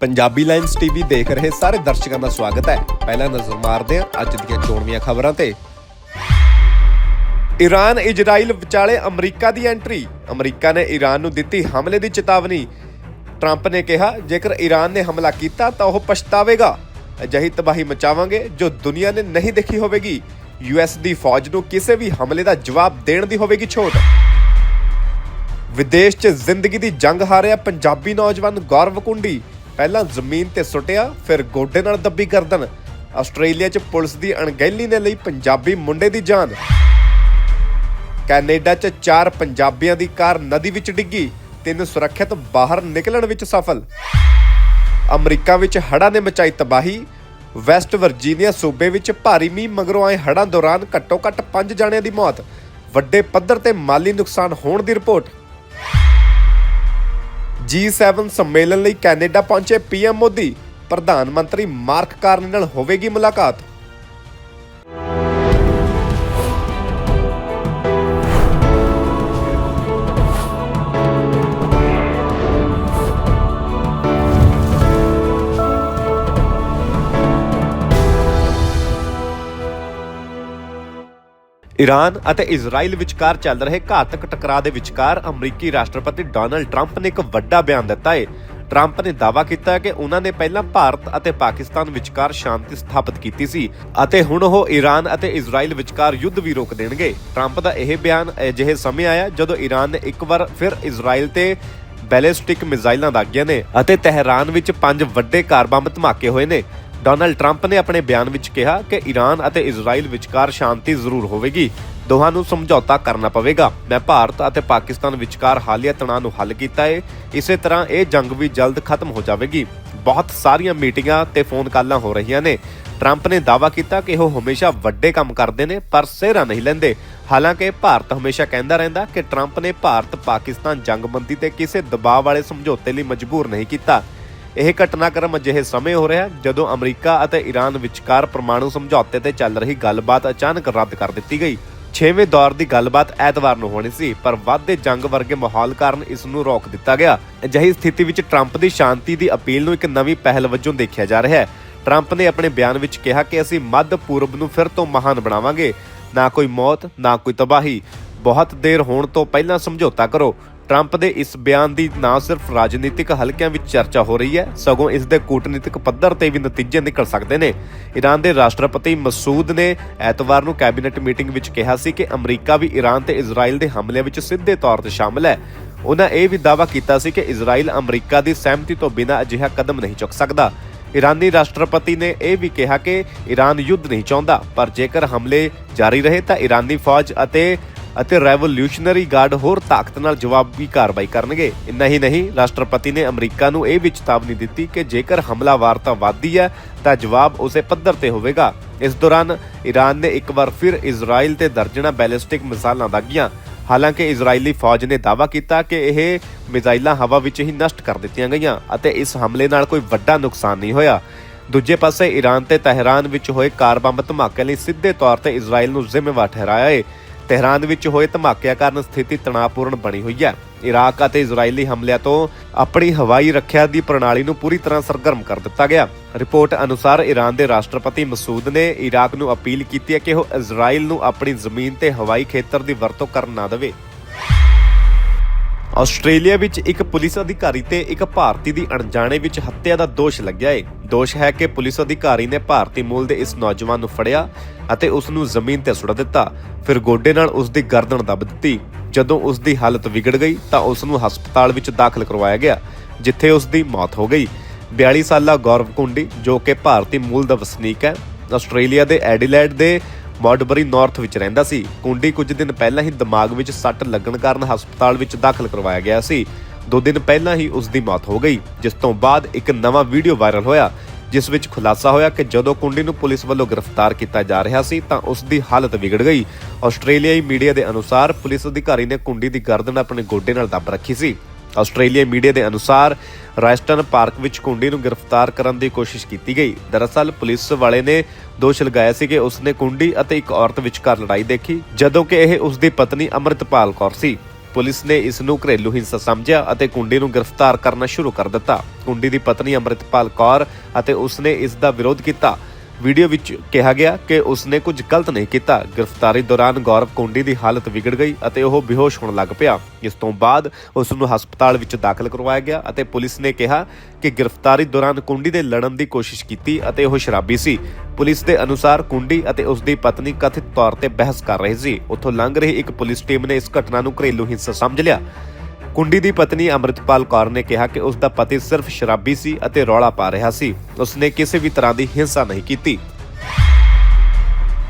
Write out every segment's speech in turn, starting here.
Punjabi lines TV ਦੇਖ ਰਹੇ ਸਾਰੇ ਦਰਸ਼ਕਾਂ ਦਾ ਸਵਾਗਤ ਹੈ। ਪਹਿਲਾਂ ਨਜ਼ਰ ਮਾਰਦੇ ਹਾਂ ਅੱਜ ਦੀਆਂ ਚੋਣਵੀਆਂ ਖਬਰਾਂ ਤੇ। ਈਰਾਨ ਇਜ਼ਰਾਈਲ ਵਿਚਾਲੇ ਅਮਰੀਕਾ ਦੀ ਐਂਟਰੀ। ਅਮਰੀਕਾ ਨੇ ਈਰਾਨ ਨੂੰ ਦਿੱਤੀ ਹਮਲੇ ਦੀ ਚੇਤਾਵਨੀ। ਟਰੰਪ ਨੇ ਕਿਹਾ, ਜੇਕਰ ਈਰਾਨ ਨੇ ਹਮਲਾ ਕੀਤਾ ਤਾਂ ਉਹ ਪਛਤਾਵੇਗਾ। ਅਜਿਹੀ ਤਬਾਹੀ ਮਚਾਵਾਂਗੇ ਜੋ ਦੁਨੀਆ ਨੇ ਨਹੀਂ ਦੇਖੀ ਹੋਵੇਗੀ। ਯੂਐਸ ਦੀ ਫੌਜ ਨੂੰ ਕਿਸੇ ਵੀ ਹਮਲੇ ਦਾ ਜਵਾਬ ਦੇਣ ਦੀ ਹੋਵੇਗੀ ਛੋਟ। ਵਿਦੇਸ਼ 'ਚ ਜ਼ਿੰਦਗੀ ਦੀ ਜੰਗ ਹਾਰਿਆ ਪੰਜਾਬੀ ਨੌਜਵਾਨ ਗੌਰਵ ਕੁੰਡੀ। ਪਹਿਲਾਂ ਜ਼ਮੀਨ ਤੇ ਸੁੱਟਿਆ, ਫਿਰ ਗੋਡੇ ਨਾਲ ਦੱਬੀ ਗਰਦਨ ਆਸਟ੍ਰੇਲੀਆ 'ਚ ਪੁਲਿਸ ਦੀ ਅਣਗਹਿਲੀ ਨੇ ਲਈ ਪੰਜਾਬੀ ਮੁੰਡੇ ਦੀ ਜਾਨ। ਕੈਨੇਡਾ 'ਚ ਚਾਰ ਪੰਜਾਬੀਆਂ ਦੀ ਕਾਰ ਨਦੀ ਵਿੱਚ ਡਿੱਗੀ, ਤਿੰਨ ਸੁਰੱਖਿਅਤ ਬਾਹਰ ਨਿਕਲਣ ਵਿੱਚ ਸਫਲ। ਅਮਰੀਕਾ ਵਿੱਚ ਹੜ੍ਹਾਂ ਨੇ ਮਚਾਈ ਤਬਾਹੀ, ਵੈਸਟ ਵਰਜੀਨੀਆ ਸੂਬੇ ਵਿੱਚ ਭਾਰੀ ਮੀਂਹ ਮਗਰੋਂ ਆਏ ਹੜ੍ਹਾਂ ਦੌਰਾਨ ਘੱਟੋ-ਘੱਟ 5 ਜਣਿਆਂ ਦੀ ਮੌਤ। ਵੱਡੇ ਪੱਧਰ ਤੇ ਮਾਲੀ ਨੁਕਸਾਨ ਹੋਣ ਦੀ ਰਿਪੋਰਟ। G7 ਸੰਮੇਲਨ ਲਈ ਕੈਨੇਡਾ ਪਹੁੰਚੇ ਪੀਐਮ ਮੋਦੀ ਪ੍ਰਧਾਨ ਮੰਤਰੀ ਮਾਰਕ ਕਾਰਨੀ ਨਾਲ ਹੋਵੇਗੀ ਮੁਲਾਕਾਤ। ਈਰਾਨ ਅਤੇ ਇਜ਼ਰਾਈਲ ਵਿਚਕਾਰ ਚੱਲ ਰਹੇ ਘਾਤਕ ਟਕਰਾਅ ਦੇ ਵਿਚਕਾਰ ਅਮਰੀਕੀ ਰਾਸ਼ਟਰਪਤੀ ਡੋਨਲਡ ਟਰੰਪ ਨੇ ਇੱਕ ਵੱਡਾ ਬਿਆਨ ਦਿੱਤਾ ਹੈ ਟਰੰਪ ਨੇ ਦਾਅਵਾ ਕੀਤਾ ਕਿ ਉਹਨਾਂ ਨੇ ਪਹਿਲਾਂ ਭਾਰਤ ਅਤੇ ਪਾਕਿਸਤਾਨ ਵਿਚਕਾਰ ਸ਼ਾਂਤੀ ਸਥਾਪਿਤ ਕੀਤੀ ਸੀ ਅਤੇ ਹੁਣ ਉਹ ਈਰਾਨ ਅਤੇ ਇਜ਼ਰਾਈਲ ਵਿਚਕਾਰ ਯੁੱਧ ਵੀ ਰੋਕ ਦੇਣਗੇ। ਟਰੰਪ ਦਾ ਇਹ ਬਿਆਨ ਅਜਿਹੇ ਸਮੇਂ ਆਇਆ ਜਦੋਂ ਈਰਾਨ ਨੇ ਇੱਕ ਵਾਰ ਫਿਰ ਇਜ਼ਰਾਈਲ ਤੇ ਬੈਲਿਸਟਿਕ ਮਿਜ਼ਾਈਲਾਂ ਦਾਗੀਆਂ ਨੇ ਅਤੇ ਤਹਿਰਾਨ ਵਿੱਚ ਪੰਜ ਵੱਡੇ ਕਾਰ ਬੰਬ ਧਮਾਕੇ ਹੋਏ ਨੇ। ਡੋਨਲਡ ਟਰੰਪ ਨੇ ਆਪਣੇ ਬਿਆਨ ਵਿੱਚ ਕਿਹਾ ਕਿ ਈਰਾਨ ਅਤੇ ਇਜ਼ਰਾਈਲ ਵਿਚਕਾਰ ਸ਼ਾਂਤੀ ਜ਼ਰੂਰ ਹੋਵੇਗੀ। ਦੋਹਾਂ ਨੂੰ ਸਮਝੌਤਾ ਕਰਨਾ ਪਵੇਗਾ। ਮੈਂ ਭਾਰਤ ਅਤੇ ਪਾਕਿਸਤਾਨ ਵਿਚਕਾਰ ਹਾਲੀਆ ਤਣਾਅ ਨੂੰ ਹੱਲ ਕੀਤਾ ਹੈ ਇਸੇ ਤਰ੍ਹਾਂ ਇਹ ਜੰਗ ਵੀ ਜਲਦ ਖਤਮ ਹੋ ਜਾਵੇਗੀ। ਬਹੁਤ ਸਾਰੀਆਂ ਮੀਟਿੰਗਾਂ ਤੇ ਫੋਨ ਕਾਲਾਂ ਹੋ ਰਹੀਆਂ ਨੇ। ਟਰੰਪ ਨੇ ਦਾਅਵਾ ਕੀਤਾ ਕਿ ਉਹ ਹਮੇਸ਼ਾ ਵੱਡੇ ਕੰਮ ਕਰਦੇ ਨੇ, ਪਰ ਸਿਹਰਾ ਨਹੀਂ ਲੈਂਦੇ। ਹਾਲਾਂਕਿ ਭਾਰਤ ਹਮੇਸ਼ਾ ਕਹਿੰਦਾ ਰਹਿੰਦਾ ਕਿ ਟਰੰਪ ਨੇ ਭਾਰਤ ਪਾਕਿਸਤਾਨ ਜੰਗਬੰਦੀ ਤੇ ਕਿਸੇ ਦਬਾਅ ਵਾਲੇ ਸਮਝੌਤੇ ਲਈ ਮਜਬੂਰ ਨਹੀਂ ਕੀਤਾ। ਇਹ ਘਟਨਾਕ੍ਰਮ ਅਜਿਹੇ ਸਮੇਂ ਹੋ ਰਿਹਾ ਜਦੋਂ ਅਮਰੀਕਾ ਅਤੇ ਈਰਾਨ ਵਿਚਕਾਰ ਪਰਮਾਣੂ ਸਮਝੌਤੇ ਤੇ ਚੱਲ ਰਹੀ ਗੱਲਬਾਤ ਅਚਾਨਕ ਰੱਦ ਕਰ ਦਿੱਤੀ ਗਈ। 6ਵੇਂ ਦੌਰ ਦੀ ਗੱਲਬਾਤ ਐਤਵਾਰ ਨੂੰ ਹੋਣੀ ਸੀ, ਪਰ ਵੱਧਦੇ ਜੰਗ ਵਰਗੇ ਮਾਹੌਲ ਕਾਰਨ ਇਸ ਨੂੰ ਰੋਕ ਦਿੱਤਾ ਗਿਆ। ਅਜਿਹੀ ਸਥਿਤੀ ਵਿੱਚ ਟਰੰਪ ਦੀ ਸ਼ਾਂਤੀ ਦੀ ਅਪੀਲ ਨੂੰ ਇੱਕ ਨਵੀਂ ਪਹਿਲ ਵਜੋਂ ਦੇਖਿਆ ਜਾ ਰਿਹਾ ਹੈ। ਟਰੰਪ ਨੇ ਆਪਣੇ ਬਿਆਨ ਵਿੱਚ ਕਿਹਾ ਕਿ ਅਸੀਂ ਮੱਧ ਪੂਰਬ ਨੂੰ ਫਿਰ ਤੋਂ ਮਹਾਨ ਬਣਾਵਾਂਗੇ। ਨਾ ਕੋਈ ਮੌਤ, ਨਾ ਕੋਈ ਤਬਾਹੀ। ਬਹੁਤ ਦੇਰ ਹੋਣ ਤੋਂ ਪਹਿਲਾਂ ਸਮਝੌਤਾ ਕਰੋ। ਟਰੰਪ ਦੇ ਇਸ ਬਿਆਨ ਦੀ ਨਾ ਸਿਰਫ ਰਾਜਨੀਤਿਕ ਹਲਕਿਆਂ ਵਿੱਚ ਚਰਚਾ ਹੋ ਰਹੀ ਹੈ, ਸਗੋਂ ਇਸ ਦੇ ਕੂਟਨੀਤਿਕ ਪੱਧਰ ਤੇ ਵੀ ਨਤੀਜੇ ਨਿਕਲ ਸਕਦੇ ਨੇ। ਈਰਾਨ ਦੇ ਰਾਸ਼ਟਰਪਤੀ ਮਸੂਦ ਨੇ ਐਤਵਾਰ ਨੂੰ ਕੈਬਨਿਟ ਮੀਟਿੰਗ ਵਿੱਚ ਕਿਹਾ ਸੀ ਕਿ ਅਮਰੀਕਾ ਵੀ ਈਰਾਨ ਤੇ ਇਜ਼ਰਾਈਲ ਦੇ ਹਮਲਿਆਂ ਵਿੱਚ ਸਿੱਧੇ ਤੌਰ ਤੇ ਸ਼ਾਮਲ ਹੈ। ਉਹਨਾਂ ਇਹ ਵੀ ਦਾਅਵਾ ਕੀਤਾ ਸੀ ਕਿ ਇਜ਼ਰਾਈਲ ਅਮਰੀਕਾ ਦੀ ਸਹਿਮਤੀ ਤੋਂ ਬਿਨਾਂ ਅਜਿਹਾ ਕਦਮ ਨਹੀਂ ਚੁੱਕ ਸਕਦਾ। ਇਰਾਨੀ ਰਾਸ਼ਟਰਪਤੀ ਨੇ ਇਹ ਵੀ ਕਿਹਾ ਕਿ ਈਰਾਨ ਯੁੱਧ ਨਹੀਂ ਚਾਹੁੰਦਾ, ਪਰ ਜੇਕਰ ਹਮਲੇ ਜਾਰੀ ਰਹੇ ਤਾਂ ਈਰਾਨੀ ਫੌਜ ਅਤੇ ਅਤੇ ਰੈਵੋਲੂਸ਼ਨਰੀ ਗਾਰਡ ਹੋਰ ਤਾਕਤ ਨਾਲ ਜਵਾਬੀ ਕਾਰਵਾਈ ਕਰਨਗੇ। ਇੰਨਾ ਹੀ ਨਹੀਂ, ਰਾਸ਼ਟਰਪਤੀ ਨੇ ਅਮਰੀਕਾ ਨੂੰ ਇਹ ਵੀ ਚੇਤਾਵਨੀ ਦਿੱਤੀ ਕਿ ਜੇਕਰ ਹਮਲਾ ਵਾਰਤਾ ਵੱਧਦੀ ਹੈ, ਤਾਂ ਜਵਾਬ ਉਸੇ ਪੱਧਰ ਤੇ ਹੋਵੇਗਾ। ਇਸ ਦੌਰਾਨ ਈਰਾਨ ਨੇ ਇੱਕ ਵਾਰ ਫਿਰ ਇਜ਼ਰਾਈਲ ਤੇ ਦਰਜਣਾ ਬੈਲਿਸਟਿਕ ਮਿਸਾਈਲਾਂ ਦਾਗੀਆਂ। ਹਾਲਾਂਕਿ ਇਜ਼ਰਾਈਲੀ ਫੌਜ ਨੇ ਦਾਅਵਾ ਕੀਤਾ ਕਿ ਇਹ ਮਿਜ਼ਾਈਲਾਂ ਹਵਾ ਵਿੱਚ ਹੀ ਨਸ਼ਟ ਕਰ ਦਿੱਤੀਆਂ ਗਈਆਂ ਅਤੇ ਇਸ ਹਮਲੇ ਨਾਲ ਕੋਈ ਵੱਡਾ ਨੁਕਸਾਨ ਨਹੀਂ ਹੋਇਆ। ਦੂਜੇ ਪਾਸੇ ਈਰਾਨ ਤੇ ਤਹਿਰਾਨ ਵਿੱਚ ਹੋਏ ਕਾਰ ਬੰਬ ਧਮਾਕੇ ਲਈ ਸਿੱਧੇ ਤੌਰ ਤੇ ਇਜ਼ਰਾਈਲ ਨੂੰ ਜ਼ਿੰਮੇਵਾਰ ਠਹਿਰਾਇਆ ਹੈ ਤਹਿਰਾਨ ਵਿੱਚ ਹੋਏ ਧਮਾਕਿਆਂ ਕਾਰਨ ਸਥਿਤੀ ਤਣਾਅਪੂਰਨ ਬਣੀ ਹੋਈ ਹੈ। ਇਰਾਕ ਅਤੇ ਇਜ਼ਰਾਈਲੀ ਹਮਲਿਆਂ ਤੋਂ ਆਪਣੀ ਹਵਾਈ ਰੱਖਿਆ ਦੀ ਪ੍ਰਣਾਲੀ ਨੂੰ ਪੂਰੀ ਤਰ੍ਹਾਂ ਸਰਗਰਮ ਕਰ ਦਿੱਤਾ ਗਿਆ। ਰਿਪੋਰਟ ਅਨੁਸਾਰ ਈਰਾਨ ਦੇ ਰਾਸ਼ਟਰਪਤੀ ਮਸੂਦ ਨੇ ਇਰਾਕ ਨੂੰ ਅਪੀਲ ਕੀਤੀ ਹੈ ਕਿ ਉਹ ਇਜ਼ਰਾਈਲ ਨੂੰ ਆਪਣੀ ਜ਼ਮੀਨ ਤੇ ਹਵਾਈ ਖੇਤਰ ਦੀ ਵਰਤੋਂ ਕਰਨ ਨਾ ਦੇਵੇ। ਆਸਟ੍ਰੇਲੀਆ ਵਿੱਚ ਇੱਕ ਪੁਲਿਸ ਅਧਿਕਾਰੀ ਤੇ ਇੱਕ ਭਾਰਤੀ ਦੀ ਅਣਜਾਣੇ ਵਿੱਚ ਹੱਤਿਆ ਦਾ ਦੋਸ਼ ਲੱਗਿਆ ਹੈ ਦੋਸ਼ ਹੈ ਕਿ ਪੁਲਿਸ ਅਧਿਕਾਰੀ ਨੇ ਭਾਰਤੀ ਮੂਲ ਦੇ ਇਸ ਨੌਜਵਾਨ ਨੂੰ ਫੜਿਆ ਅਤੇ ਉਸ ਨੂੰ ਜ਼ਮੀਨ ਤੇ ਸੁੱਟ ਦਿੱਤਾ, ਫਿਰ ਗੋਡੇ ਨਾਲ ਉਸ ਦੀ ਗਰਦਨ ਦੱਬ ਦਿੱਤੀ। ਜਦੋਂ ਉਸ ਦੀ ਹਾਲਤ ਵਿਗੜ ਗਈ ਤਾਂ ਉਸ ਨੂੰ ਹਸਪਤਾਲ ਵਿੱਚ ਦਾਖਲ ਕਰਵਾਇਆ ਗਿਆ, ਜਿੱਥੇ ਉਸ ਦੀ ਮੌਤ ਹੋ ਗਈ। 42 ਸਾਲਾ ਗੌਰਵ ਕੁੰਡੀ, ਜੋ ਕਿ ਭਾਰਤੀ ਮੂਲ ਦਾ ਵਸਨੀਕ ਹੈ, ਆਸਟ੍ਰੇਲੀਆ ਦੇ ਐਡੀਲੇਡ ਦੇ ਮੌਡਬਰੀ ਨਾਰਥ ਵਿੱਚ ਰਹਿੰਦਾ ਸੀ। ਕੁੰਡੀ ਕੁਝ ਦਿਨ ਪਹਿਲਾਂ ਹੀ ਦਿਮਾਗ ਵਿੱਚ ਸੱਟ ਲੱਗਣ ਕਾਰਨ ਹਸਪਤਾਲ ਵਿੱਚ ਦਾਖਲ ਕਰਵਾਇਆ ਗਿਆ ਸੀ। ਦੋ ਦਿਨ ਪਹਿਲਾਂ ਹੀ ਉਸ ਦੀ ਮੌਤ ਹੋ ਗਈ, ਜਿਸ ਤੋਂ ਬਾਅਦ ਇੱਕ ਨਵਾਂ ਵੀਡੀਓ ਵਾਇਰਲ ਹੋਇਆ, ਜਿਸ ਵਿੱਚ ਖੁਲਾਸਾ ਹੋਇਆ ਕਿ ਜਦੋਂ ਕੁੰਡੀ ਨੂੰ ਪੁਲਿਸ ਵੱਲੋਂ ਗ੍ਰਿਫਤਾਰ ਕੀਤਾ ਜਾ ਰਿਹਾ ਸੀ ਤਾਂ ਉਸ ਦੀ ਹਾਲਤ ਵਿਗੜ ਗਈ। ਆਸਟ੍ਰੇਲੀਆਈ ਮੀਡੀਆ ਦੇ ਅਨੁਸਾਰ ਪੁਲਿਸ ਅਧਿਕਾਰੀ ਨੇ ਕੁੰਡੀ ਦੀ ਗਰਦਨ ਆਪਣੇ ਗੋਡੇ ਨਾਲ ਦੱਬ ਰੱਖੀ ਸੀ। ਆਸਟ੍ਰੇਲੀਆ ਮੀਡੀਆ ਦੇ ਅਨੁਸਾਰ ਰਾਇਸਟਨ ਪਾਰਕ ਵਿੱਚ ਕੁੰਡੀ ਨੂੰ ਗ੍ਰਿਫਤਾਰ ਕਰਨ ਦੀ ਕੋਸ਼ਿਸ਼ ਕੀਤੀ ਗਈ। ਦਰਅਸਲ, ਪੁਲਿਸ ਵਾਲੇ ਨੇ ਦੋਸ਼ ਲਗਾਇਆ ਸੀ ਕਿ ਉਸਨੇ ਕੁੰਡੀ ਅਤੇ ਇੱਕ ਔਰਤ ਵਿਚਕਾਰ ਲੜਾਈ ਦੇਖੀ, ਜਦੋਂ ਕਿ ਇਹ ਉਸ ਦੀ ਪਤਨੀ ਅਮਰਿਤਪਾਲ ਕੌਰ ਸੀ। ਪੁਲਿਸ ਨੇ ਇਸ ਨੂੰ ਘਰੇਲੂ ਹਿੰਸਾ ਸਮਝਿਆ ਅਤੇ ਕੁੰਡੀ ਨੂੰ ਗ੍ਰਿਫਤਾਰ ਕਰਨਾ ਸ਼ੁਰੂ ਕਰ ਦਿੱਤਾ। ਕੁੰਡੀ ਦੀ ਪਤਨੀ ਅੰਮ੍ਰਿਤਪਾਲ ਕੌਰ ਅਤੇ ਉਸਨੇ ਇਸ ਦਾ ਵਿਰੋਧ ਕੀਤਾ। ਵੀਡੀਓ ਵਿੱਚ ਕਿਹਾ ਗਿਆ ਕਿ ਉਸਨੇ ਕੁਝ ਗਲਤ ਨਹੀਂ ਕੀਤਾ। ਗ੍ਰਿਫਤਾਰੀ ਦੌਰਾਨ ਗੌਰਵ ਕੁੰਡੀ ਦੀ ਹਾਲਤ ਵਿਗੜ ਗਈ ਅਤੇ ਉਹ ਬੇਹੋਸ਼ ਹੋਣ ਲੱਗ ਪਿਆ। ਇਸ ਤੋਂ ਬਾਅਦ ਉਸ ਨੂੰ ਹਸਪਤਾਲ ਵਿੱਚ ਦਾਖਲ ਕਰਵਾਇਆ ਗਿਆ ਅਤੇ ਪੁਲਿਸ ਨੇ ਕਿਹਾ ਕਿ ਗ੍ਰਿਫਤਾਰੀ ਦੌਰਾਨ ਕੁੰਡੀ ਦੇ ਲੜਨ ਦੀ ਕੋਸ਼ਿਸ਼ ਕੀਤੀ ਅਤੇ ਉਹ ਸ਼ਰਾਬੀ ਸੀ। ਪੁਲਿਸ ਦੇ ਅਨੁਸਾਰ ਕੁੰਡੀ ਅਤੇ ਉਸ ਦੀ ਪਤਨੀ ਕਥਿਤ ਤੌਰ ਤੇ ਬਹਿਸ ਕਰ ਰਹੇ ਸੀ। ਉੱਥੋਂ ਲੰਘ ਰਹੀ ਇੱਕ ਪੁਲਿਸ ਟੀਮ ਨੇ ਇਸ ਘਟਨਾ ਨੂੰ ਘਰੇਲੂ ਹਿੰਸਾ ਸਮਝ ਲਿਆ। ਕੁੰਡੀ ਦੀ ਪਤਨੀ ਅੰਮ੍ਰਿਤਪਾਲ ਕੌਰ ਨੇ ਕਿਹਾ ਕਿ ਉਸ ਦਾ ਪਤੀ ਸਿਰਫ ਸ਼ਰਾਬੀ ਸੀ ਅਤੇ ਰੌਲਾ ਪਾ ਰਿਹਾ ਸੀ। ਉਸਨੇ ਕਿਸੇ ਵੀ ਤਰ੍ਹਾਂ ਦੀ ਹਿੰਸਾ ਨਹੀਂ ਕੀਤੀ।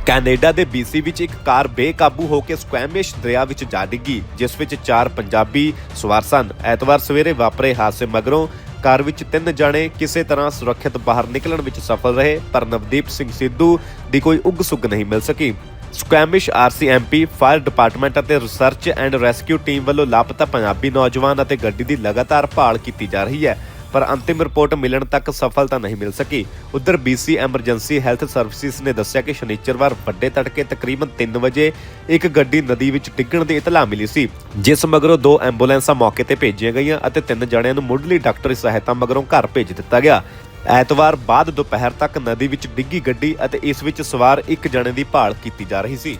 ਕੈਨੇਡਾ ਦੇ BC ਵਿੱਚ ਇੱਕ ਕਾਰ ਬੇਕਾਬੂ ਹੋ ਕੇ ਸਕੁਐਮਿਸ਼ ਦਰਿਆ ਵਿੱਚ ਜਾ ਡਿੱਗੀ, ਜਿਸ ਵਿੱਚ ਚਾਰ ਪੰਜਾਬੀ ਸਵਾਰ ਸਨ। ਐਤਵਾਰ ਸਵੇਰੇ ਵਾਪਰੇ ਹਾਦਸੇ ਮਗਰੋਂ ਕਾਰ ਵਿੱਚ ਤਿੰਨ ਜਣੇ ਕਿਸੇ ਤਰ੍ਹਾਂ ਸੁਰੱਖਿਅਤ ਬਾਹਰ ਨਿਕਲਣ ਵਿੱਚ ਸਫਲ ਰਹੇ, ਪਰ ਨਵਦੀਪ ਸਿੰਘ ਸਿੱਧੂ ਦੀ ਕੋਈ ਉੱਗ ਸੁੱਗ ਨਹੀਂ ਮਿਲ ਸਕੀ। Squamish RCMP fire department and research and rescue team ਵੱਲੋਂ ਲਾਪਤਾ ਪੰਜਾਬੀ ਨੌਜਵਾਨ ਅਤੇ ਗੱਡੀ ਦੀ ਲਗਾਤਾਰ ਭਾਲ ਕੀਤੀ ਜਾ ਰਹੀ ਹੈ, ਪਰ ਅੰਤਿਮ ਰਿਪੋਰਟ ਮਿਲਣ ਤੱਕ ਸਫਲਤਾ ਨਹੀਂ ਮਿਲ ਸਕੀ। ਉਧਰ BC ਐਮਰਜੈਂਸੀ ਹੈਲਥ ਸਰਵਿਸਿਜ਼ ਨੇ ਦੱਸਿਆ ਕਿ ਸ਼ਨੀਚਰਵਾਰ ਵੱਡੇ ਤੜਕੇ ਤਕਰੀਬਨ 3 ਵਜੇ ਇੱਕ ਗੱਡੀ ਨਦੀ ਵਿੱਚ ਡਿੱਗਣ ਦੀ ਇਤਲਾਹ ਮਿਲੀ ਸੀ, ਜਿਸ ਮਗਰੋਂ ਦੋ ਐਂਬੂਲੈਂਸਾਂ ਮੌਕੇ ਤੇ ਭੇਜੀਆਂ ਗਈਆਂ ਅਤੇ ਤਿੰਨ ਜਣਿਆਂ ਨੂੰ ਮੁੱਢਲੀ ਡਾਕਟਰੀ ਸਹਾਇਤਾ ਮਗਰੋਂ ਘਰ ਭੇਜ ਦਿੱਤਾ ਗਿਆ। ਐਤਵਾਰ ਬਾਅਦ ਦੁਪਹਿਰ ਤੱਕ ਨਦੀ ਵਿੱਚ ਡਿੱਗੀ ਗੱਡੀ ਅਤੇ ਇਸ ਵਿੱਚ ਸਵਾਰ ਇੱਕ ਜਣੇ ਦੀ ਭਾਲ ਕੀਤੀ ਜਾ ਰਹੀ ਸੀ।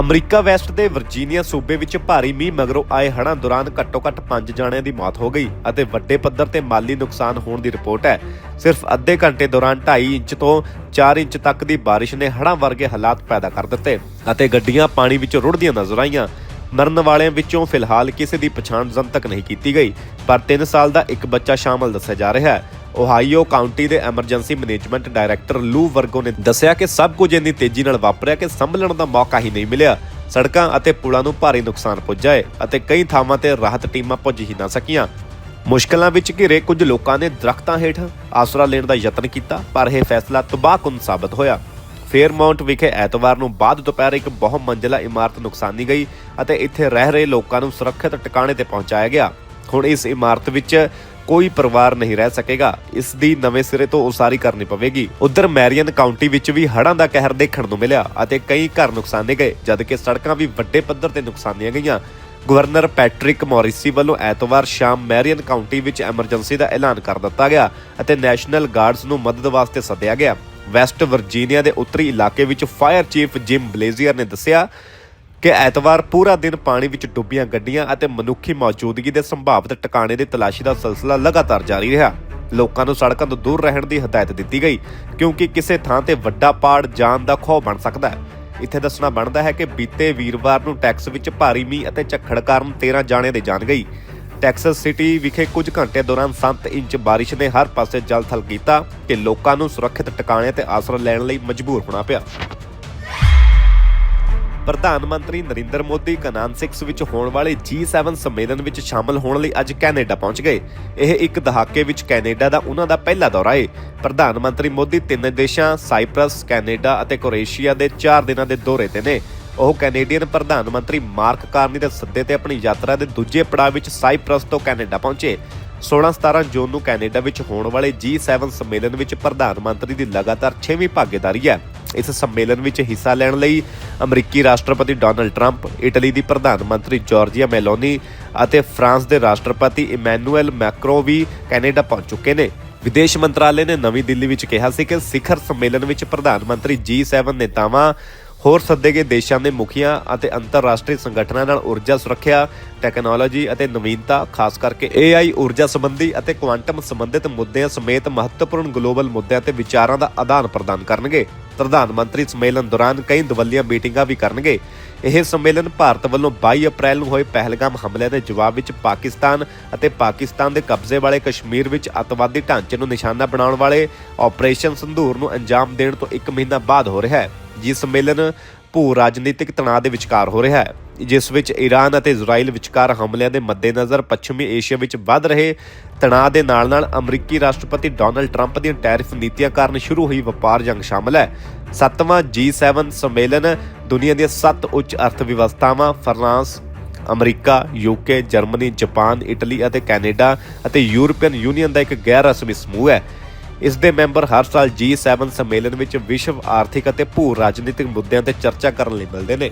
ਅਮਰੀਕਾ ਵੈਸਟ ਦੇ ਵਰਜੀਨੀਆ ਸੂਬੇ ਵਿੱਚ ਭਾਰੀ ਮੀਂਹ ਮਗਰੋਂ ਆਏ ਹੜ੍ਹਾਂ ਦੌਰਾਨ ਘੱਟੋ-ਘੱਟ 5 ਜਣਿਆਂ ਦੀ ਮੌਤ ਹੋ ਗਈ ਅਤੇ ਵੱਡੇ ਪੱਧਰ ਤੇ ਮਾਲੀ ਨੁਕਸਾਨ ਹੋਣ ਦੀ ਰਿਪੋਰਟ ਹੈ। ਸਿਰਫ ਅੱਧੇ ਘੰਟੇ ਦੌਰਾਨ 2.5 ਇੰਚ ਤੋਂ 4 ਇੰਚ ਤੱਕ ਦੀ ਬਾਰਿਸ਼ ਨੇ ਹੜ੍ਹਾਂ ਵਰਗੇ ਹਾਲਾਤ ਪੈਦਾ ਕਰ ਦਿੱਤੇ ਅਤੇ ਗੱਡੀਆਂ ਪਾਣੀ ਵਿੱਚ ਰੁੜਦੀਆਂ ਨਜ਼ਰ ਆਈਆਂ। ਮਰਨ ਵਾਲਿਆਂ ਵਿੱਚੋਂ ਫਿਲਹਾਲ ਕਿਸੇ ਦੀ ਪਛਾਣ ਜਨਤਕ ਨਹੀਂ ਕੀਤੀ ਗਈ, ਪਰ 3 ਸਾਲ ਦਾ ਇੱਕ ਬੱਚਾ ਸ਼ਾਮਲ ਦੱਸਿਆ ਜਾ ਰਿਹਾ ਹੈ। ਓਹਾਈਓ ਕਾਉਂਟੀ ਦੇ emergency management director Lou Vargo ਨੇ ਦੱਸਿਆ ਕਿ ਸਭ ਕੁਝ ਇੰਨੀ ਤੇਜ਼ੀ ਨਾਲ ਵਾਪਰਿਆ ਕਿ ਸੰਭਲਣ ਦਾ ਮੌਕਾ ਹੀ ਨਹੀਂ ਮਿਲਿਆ। ਸੜਕਾਂ ਅਤੇ ਪੁਲਾਂ ਨੂੰ ਭਾਰੀ ਨੁਕਸਾਨ ਪੁੱਜਾ ਹੈ ਅਤੇ ਕਈ ਥਾਵਾਂ ਤੇ ਰਾਹਤ ਟੀਮਾਂ ਪੁੱਜ ਹੀ ਨਾ ਸਕੀਆਂ। ਮੁਸ਼ਕਲਾਂ ਵਿੱਚ ਘਿਰੇ ਕੁਝ ਲੋਕਾਂ ਨੇ ਦਰਖਤਾਂ ਹੇਠ ਆਸਰਾ ਲੈਣ ਦਾ ਯਤਨ ਕੀਤਾ, ਪਰ ਇਹ ਫੈਸਲਾ ਤਬਾਹਕੁਨ ਸਾਬਤ ਹੋਇਆ। ਫੇਅਰਮਾਉਂਟ ਵਿਖੇ ਐਤਵਾਰ ਨੂੰ ਬਾਅਦ ਦੁਪਹਿਰ ਇੱਕ ਬਹੁ ਮੰਜ਼ਲਾ ਇਮਾਰਤ ਨੁਕਸਾਨੀ ਗਈ ਅਤੇ ਇੱਥੇ ਰਹਿ ਰਹੇ ਲੋਕਾਂ ਨੂੰ ਸੁਰੱਖਿਅਤ ਟਿਕਾਣੇ ਤੇ ਪਹੁੰਚਾਇਆ ਗਿਆ। ਹੁਣ ਇਸ ਇਮਾਰਤ ਵਿੱਚ ਕੋਈ ਪਰਿਵਾਰ ਨਹੀਂ ਰਹਿ ਸਕੇਗਾ। ਇਸ ਦੀ ਨਵੇਂ ਸਿਰੇ ਤੋਂ ਉਸਾਰੀ ਕਰਨੀ ਪਵੇਗੀ। ਉਧਰ ਮੈਰੀਅਨ ਕਾਉਂਟੀ ਵਿੱਚ ਵੀ ਹੜ੍ਹਾਂ ਦਾ ਕਹਿਰ ਦੇਖਣ ਨੂੰ ਮਿਲਿਆ ਅਤੇ ਕਈ ਘਰ ਨੁਕਸਾਨੇ ਗਏ, ਜਦਕਿ ਸੜਕਾਂ ਵੀ ਵੱਡੇ ਪੱਧਰ ਤੇ ਨੁਕਸਾਨੀਆਂ ਗਈਆਂ। ਗਵਰਨਰ ਪੈਟ੍ਰਿਕ ਮੌਰਿਸੀ ਵੱਲੋਂ ਐਤਵਾਰ ਸ਼ਾਮ ਮੈਰੀਅਨ ਕਾਉਂਟੀ ਵਿੱਚ ਐਮਰਜੈਂਸੀ ਦਾ ਐਲਾਨ ਕਰ ਦਿੱਤਾ ਗਿਆ ਅਤੇ ਨੈਸ਼ਨਲ ਗਾਰਡਸ ਨੂੰ ਮਦਦ ਵਾਸਤੇ ਸੱਦਿਆ ਗਿਆ। ਵੈਸਟ ਵਰਜੀਨੀਆ ਦੇ ਉੱਤਰੀ ਇਲਾਕੇ ਵਿੱਚ ਫਾਇਰ ਚੀਫ ਜਿਮ ਬਲੇਜ਼ੀਅਰ ਨੇ ਦੱਸਿਆ ਕਿ ਐਤਵਾਰ ਪੂਰਾ ਦਿਨ ਪਾਣੀ ਵਿੱਚ ਡੁੱਬੀਆਂ ਗੱਡੀਆਂ ਅਤੇ ਮਨੁੱਖੀ ਮੌਜੂਦਗੀ ਦੇ ਸੰਭਾਵਿਤ ਟਿਕਾਣੇ ਦੀ ਤਲਾਸ਼ੀ ਦਾ ਸਿਲਸਿਲਾ ਲਗਾਤਾਰ ਜਾਰੀ ਰਿਹਾ। ਲੋਕਾਂ ਨੂੰ ਸੜਕਾਂ ਤੋਂ ਦੂਰ ਰਹਿਣ ਦੀ ਹਦਾਇਤ ਦਿੱਤੀ ਗਈ, ਕਿਉਂਕਿ ਕਿਸੇ ਥਾਂ ਤੇ ਵੱਡਾ ਪਾੜ ਜਾਣ ਦਾ ਖੌਅ ਬਣ ਸਕਦਾ ਹੈ। ਇੱਥੇ ਦੱਸਣਾ ਬਣਦਾ ਹੈ ਕਿ ਬੀਤੇ ਵੀਰਵਾਰ ਨੂੰ ਟੈਕਸ ਵਿੱਚ ਭਾਰੀ ਮੀਂਹ ਅਤੇ ਝੱਖੜ ਕਾਰਨ 13 ਜਾਣੇ ਦੇ ਜਾਨ ਗਈ। ਟੈਕਸਸ ਸਿਟੀ ਵਿਖੇ ਕੁਝ ਘੰਟੇ ਦੌਰਾਨ 7 ਇੰਚ ਬਾਰਿਸ਼ ਨੇ ਹਰ ਪਾਸੇ ਜਲ-ਥਲ ਕੀਤਾ ਕਿ ਲੋਕਾਂ ਨੂੰ ਸੁਰੱਖਿਅਤ ਟਿਕਾਣੇ ਤੇ ਆਸਰਾ ਲੈਣ ਲਈ ਮਜਬੂਰ ਹੋਣਾ ਪਿਆ। ਪ੍ਰਧਾਨ ਮੰਤਰੀ ਨਰਿੰਦਰ ਮੋਦੀ ਕਨਾਨ 6 ਵਿੱਚ ਹੋਣ ਵਾਲੇ G7 ਸੰਮੇਲਨ ਵਿੱਚ ਸ਼ਾਮਲ ਹੋਣ ਲਈ ਅੱਜ ਕੈਨੇਡਾ ਪਹੁੰਚ ਗਏ। ਇਹ ਇੱਕ ਦਹਾਕੇ ਵਿੱਚ ਕੈਨੇਡਾ ਦਾ ਉਹਨਾਂ ਦਾ ਪਹਿਲਾ ਦੌਰਾ ਹੈ ਪ੍ਰਧਾਨ ਮੰਤਰੀ ਮੋਦੀ ਤਿੰਨ ਦੇਸ਼ਾਂ, ਸਾਈਪ੍ਰਸ, ਕੈਨੇਡਾ ਅਤੇ ਕ੍ਰੋਏਸ਼ੀਆ ਦੇ 4 ਦਿਨਾਂ ਦੇ ਦੌਰੇ ਤੇ ਨੇ। ਉਹ ਕੈਨੇਡੀਅਨ ਪ੍ਰਧਾਨ ਮੰਤਰੀ ਮਾਰਕ ਕਾਰਨੀ ਦੇ ਸੱਦੇ ਤੇ ਆਪਣੀ ਯਾਤਰਾ ਦੇ ਦੂਜੇ ਪੜਾਅ ਵਿੱਚ ਸਾਈਪ੍ਰਸ ਤੋਂ ਕੈਨੇਡਾ ਪਹੁੰਚੇ। 16-17 ਜੂਨ ਨੂੰ ਕੈਨੇਡਾ ਵਿੱਚ ਹੋਣ ਵਾਲੇ G7 ਸੰਮੇਲਨ ਵਿੱਚ ਪ੍ਰਧਾਨ ਮੰਤਰੀ ਦੀ ਲਗਾਤਾਰ 6ਵੀਂ ਭਾਗੀਦਾਰੀ ਹੈ। ਇਸ ਸੰਮੇਲਨ ਵਿੱਚ ਹਿੱਸਾ ਲੈਣ ਲਈ ਅਮਰੀਕੀ ਰਾਸ਼ਟਰਪਤੀ ਡੋਨਲਡ ਟਰੰਪ, ਇਟਲੀ ਦੀ ਪ੍ਰਧਾਨ ਮੰਤਰੀ ਜਾਰਜੀਆ ਮੈਲੋਨੀ ਅਤੇ ਫਰਾਂਸ ਦੇ ਰਾਸ਼ਟਰਪਤੀ ਇਮੈਨੂਅਲ ਮੈਕਰੋ ਵੀ ਕੈਨੇਡਾ ਪਹੁੰਚ ਚੁੱਕੇ ਨੇ। ਵਿਦੇਸ਼ ਮੰਤਰਾਲੇ ਨੇ ਨਵੀਂ ਦਿੱਲੀ ਵਿੱਚ ਕਿਹਾ ਸੀ ਕਿ ਸਿਖਰ ਸੰਮੇਲਨ ਵਿੱਚ ਪ੍ਰਧਾਨ ਮੰਤਰੀ G7 ਨੇਤਾਵਾਂ ਹੋਰ ਸੱਦੇ ਗਏ ਦੇਸ਼ਾਂ ਦੇ ਮੁਖੀਆਂ ਅਤੇ ਅੰਤਰਰਾਸ਼ਟਰੀ ਸੰਗਠਨਾਂ ਨਾਲ ਊਰਜਾ ਸੁਰੱਖਿਆ, ਟੈਕਨੋਲੋਜੀ ਅਤੇ ਨਵੀਨਤਾ, ਖਾਸ ਕਰਕੇ AI ਊਰਜਾ ਸੰਬੰਧੀ ਅਤੇ ਕੁਆਂਟਮ ਸੰਬੰਧਿਤ ਮੁੱਦਿਆਂ ਸਮੇਤ ਮਹੱਤਵਪੂਰਨ ਗਲੋਬਲ ਮੁੱਦਿਆਂ ਤੇ ਵਿਚਾਰਾਂ ਦਾ ਆਦਾਨ ਪ੍ਰਦਾਨ ਕਰਨਗੇ। ਪ੍ਰਧਾਨ ਮੰਤਰੀ ਸੰਮੇਲਨ ਦੌਰਾਨ ਕਈ ਦਵੱਲੀਆਂ ਮੀਟਿੰਗਾਂ ਵੀ ਕਰਨਗੇ। ਇਹ ਸੰਮੇਲਨ ਭਾਰਤ ਵੱਲੋਂ 22 ਅਪ੍ਰੈਲ ਨੂੰ ਹੋਏ ਪਹਿਲਗਾਮ ਹਮਲਿਆਂ ਦੇ ਜਵਾਬ ਵਿੱਚ ਪਾਕਿਸਤਾਨ ਅਤੇ ਪਾਕਿਸਤਾਨ ਦੇ ਕਬਜ਼ੇ ਵਾਲੇ ਕਸ਼ਮੀਰ ਵਿੱਚ ਅੱਤਵਾਦੀ ਢਾਂਚੇ ਨੂੰ ਨਿਸ਼ਾਨਾ ਬਣਾਉਣ ਵਾਲੇ ਆਪਰੇਸ਼ਨ ਸੰਧੂਰ ਨੂੰ ਅੰਜਾਮ ਦੇਣ ਤੋਂ ਇੱਕ ਮਹੀਨਾ ਬਾਅਦ ਹੋ ਰਿਹਾ ਹੈ। ਜਿਸ ਸੰਮੇਲਨ ਭੂ ਰਾਜਨੀਤਿਕ ਤਣਾਅ ਦੇ ਵਿਚਕਾਰ ਹੋ ਰਿਹਾ ਹੈ, ਜਿਸ ਵਿੱਚ ਈਰਾਨ ਅਤੇ ਇਜ਼ਰਾਈਲ ਵਿਚਕਾਰ ਹਮਲਿਆਂ ਦੇ ਮੱਦੇਨਜ਼ਰ ਪੱਛਮੀ ਏਸ਼ੀਆ ਵਿੱਚ ਵੱਧ ਰਹੇ ਤਣਾਅ ਦੇ ਨਾਲ-ਨਾਲ ਅਮਰੀਕੀ ਰਾਸ਼ਟਰਪਤੀ ਡੋਨਲਡ ਟਰੰਪ ਦੀਆਂ ਟੈਰਿਫ ਨੀਤੀਆਂ ਕਾਰਨ ਸ਼ੁਰੂ ਹੋਈ ਵਪਾਰ ਜੰਗ ਸ਼ਾਮਲ ਹੈ। ਸੱਤਵਾਂ G7 ਸੰਮੇਲਨ ਦੁਨੀਆ ਦੀਆਂ ਸੱਤ ਉੱਚ ਅਰਥ ਵਿਵਸਥਾਵਾਂ ਫਰਾਂਸ, ਅਮਰੀਕਾ ਯੂਕੇ ਜਰਮਨੀ, ਜਾਪਾਨ, ਇਟਲੀ ਅਤੇ ਕੈਨੇਡਾ ਅਤੇ ਯੂਰਪੀਅਨ ਯੂਨੀਅਨ ਦਾ ਇੱਕ ਗੈਰ ਰਸਮੀ ਸਮੂਹ ਹੈ। ਇਸ ਦੇ ਮੈਂਬਰ ਹਰ ਸਾਲ G7 ਸੰਮੇਲਨ ਵਿੱਚ ਵਿਸ਼ਵ ਆਰਥਿਕ ਅਤੇ ਭੂ ਰਾਜਨੀਤਿਕ ਮੁੱਦਿਆਂ ਤੇ ਚਰਚਾ ਕਰਨ ਲਈ ਮਿਲਦੇ ਨੇ।